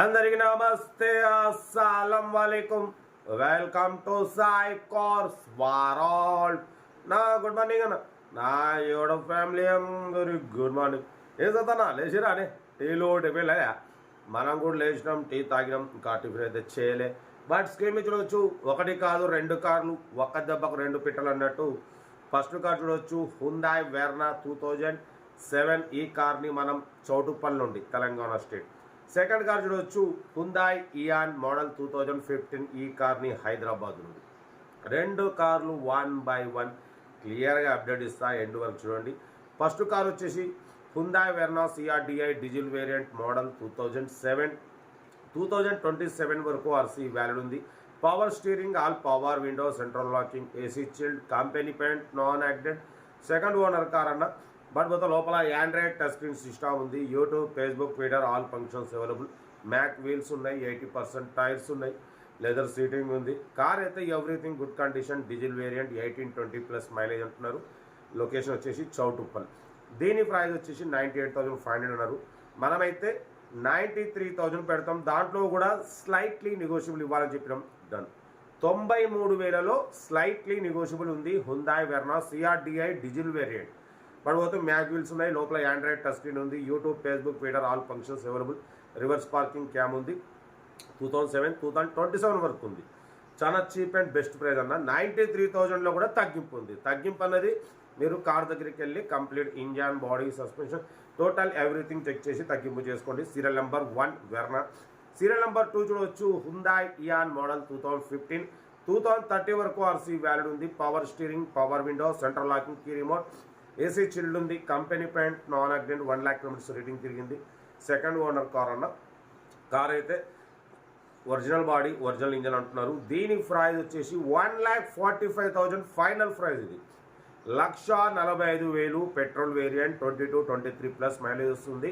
అందరికి నమస్తే. అస్సలం వాలేకుమ్ వెల్కమ్ టు సాయి కోర్స్ వారాల్ నా గుడ్ మార్నింగ్ అన్న. నా యోడ ఫ్యామిలీ అందరి గుడ్ మార్నింగ్. ఏం చదువుతానా లేచిరా అని? టీలో టిఫిన్ లేదా? మనం కూడా లేచినాం టీ తాగినాం ఇంకా టిఫిన్ అయితే చేయలే. బట్ స్కీమ్ చూడవచ్చు ఒకటి కాదు రెండు కార్లు ఒక్క దెబ్బకు రెండు పిట్టలు అన్నట్టు. ఫస్ట్ కార్ చూడవచ్చు Hyundai Verna two thousand seven ఈ కార్ని మనం చౌటుప్పల్ నుండి తెలంగాణ స్టేట్. సెకండ్ కార్ చూడవచ్చు. Hyundai Eon model two thousand fifteen ఈ కార్ని హైదరాబాద్ నుండి. రెండు కార్లు వన్ బై వన్ క్లియర్గా అప్డేట్ ఇస్తా ఎండ్ వరకు చూడండి. ఫస్ట్ కార్ వచ్చేసి Hyundai Verna CRDI diesel variant model two thousand seven two thousand twenty seven వరకు ఆర్సీ వ్యాలిడ్ ఉంది. Power steering all power window central locking AC chilled company paint non acted second owner car అన్న but మొత్తం లోపల Android touch screen system ఉంది. YouTube Facebook Twitter all functions available mag wheels ఉన్నాయి. Eighty percent tyres ఉన్నాయి. Leather seating ఉంది. Car అయితే everything good condition diesel variant eighteen twenty plus mileage అంటున్నారు. Location వచ్చేసి చౌటుప్పల్ దీని ప్రైస్ వచ్చేసి ninety eight thousand five hundred అన్నారు. మనమైతే నైంటీ త్రీ థౌజండ్ పెడతాం. దాంట్లో కూడా స్లైట్లీ నెగోషియబుల్ ఇవ్వాలని చెప్పినాం. డన్ తొంభై మూడు వేలలో స్లైట్లీ నెగోషియబుల్ ఉంది. Hyundai Verna CRDI diesel variant but పోతే మ్యాక్ వీల్స్ ఉన్నాయి లోపల ఆండ్రాయిడ్ టచ్ స్క్రీన్ ఉంది. YouTube Facebook Twitter all functions available reverse parking cam ఉంది. Two thousand seven two thousand twenty seven వరకు ఉంది. చాలా చీప్ అండ్ బెస్ట్ ప్రైస్ అన్న. Ninety three థౌజండ్లో కూడా తగ్గింపు ఉంది. తగ్గింపు అన్నది మీరు కార్ దగ్గరికి వెళ్ళి complete engine body suspension total everything check చేసి తగ్గింపు చేసుకోండి. Serial number one Verna serial number two చూడవచ్చు. Hyundai Eon model two thousand fifteen two thousand thirty వరకు ఆర్సీ వ్యాలిడ్ ఉంది. Power steering power window central locking key remote AC chilled ఉంది company paint non accident one lakh kilometres reading తిరిగింది. Second owner car అన్న car అయితే original body original engine అంటున్నారు. దీని price వచ్చేసి one lakh forty five thousand final price ఇది. లక్ష నలభై ఐదు వేలు petrol variant twenty two twenty three plus mileage వస్తుంది.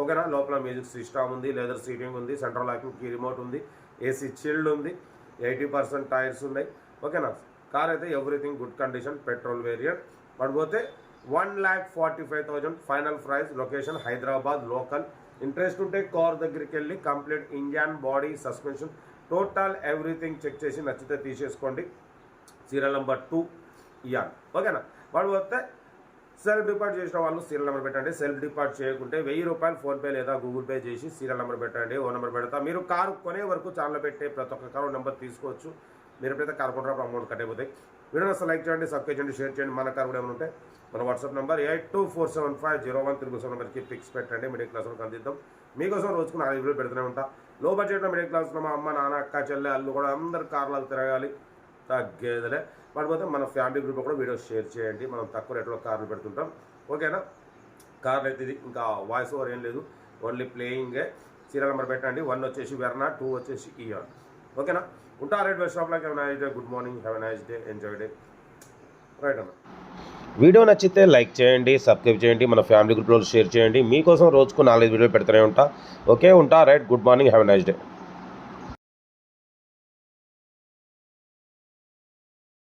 ఓకేనా? లోపల మ్యూజిక్ సిస్టమ్ ఉంది లెదర్ సీటింగ్ ఉంది సెంట్రల్ లాకింగ్ కీ రిమోట్ ఉంది ఏసీ చిల్డ్ ఉంది ఎయిటీ పర్సెంట్ టైర్స్ ఉన్నాయి. ఓకేనా? కార్ అయితే everything good condition petrol variant పడిపోతే one lakh forty five thousand final price location Hyderabad local. Interest ఉంటే కార్ దగ్గరికి వెళ్ళి complete engine body suspension total everything check చేసి నచ్చితే తీసేసుకోండి. Serial number two Eon. ఓకేనా? వాడు వస్తే సెల్ఫ్ డిపార్ట్ చేసిన వాళ్ళు సీరియల్ నెంబర్ పెట్టండి. సెల్ఫ్ డిపార్ట్ చేయకుంటే వెయ్యి రూపాయలు ఫోన్పే లేదా గూగుల్ పే చేసి సీరియల్ నెంబర్ పెట్టండి. ఓ నెంబర్ పెడతా. మీరు కారు కొనే వరకు ఛానల్ పెట్టే ప్రతి ఒక్క కారు నెంబర్ తీసుకోవచ్చు. మీరు ఎప్పుడైతే కారు కొంటారో అమౌంట్ కట్ అయిపోతాయి వీడియో అసలు లైక్ చేయండి సబ్స్క్రైబ్ చేయండి షేర్ చేయండి. మన కార్ కూడా ఏమైనా ఉంటే మన WhatsApp number eight two four seven five zero one triple seven నెంబర్కి పిక్స్ పెట్టండి. మిడిల్ క్లాస్ వాళ్ళకి అందిద్దాం. మీకోసం రోజుకు నాలుగు వీడియో పెడుతూనే ఉంటా. లో బడ్జెట్లో మిడిల్ క్లాస్లో మా అమ్మ నాన్న అక్క చెల్లె అల్లు కూడా అందరు కార్లలో తిరగాలి. తగ్గేదిలే. పడిపోతే మన ఫ్యామిలీ గ్రూప్ కూడా వీడియోస్ షేర్ చేయండి. మనం తక్కువ రేట్లో కార్లు పెడుతుంటాం. ఓకేనా కార్లు అయితే ఇది. ఇంకా వాయిస్ ఓవర్ ఏం లేదు. ఓన్లీ ప్లేయింగే సీరియల్ నెంబర్ పెట్టండి. వన్ వచ్చేసి వెర్నా టూ వచ్చేసి ఇయాన్ ఓకేనా? ఉంటా right best of luck. Have nice day good morning have nice day enjoy day right అన్న వీడియో నచ్చితే లైక్ చేయండి సబ్స్క్రైబ్ చేయండి మన ఫ్యామిలీ గ్రూప్లో షేర్ చేయండి. మీకోసం రోజుకు నాలుగైదు వీడియోలు పెడుతూనే ఉంటా. ఓకే ఉంటా right good morning have nice day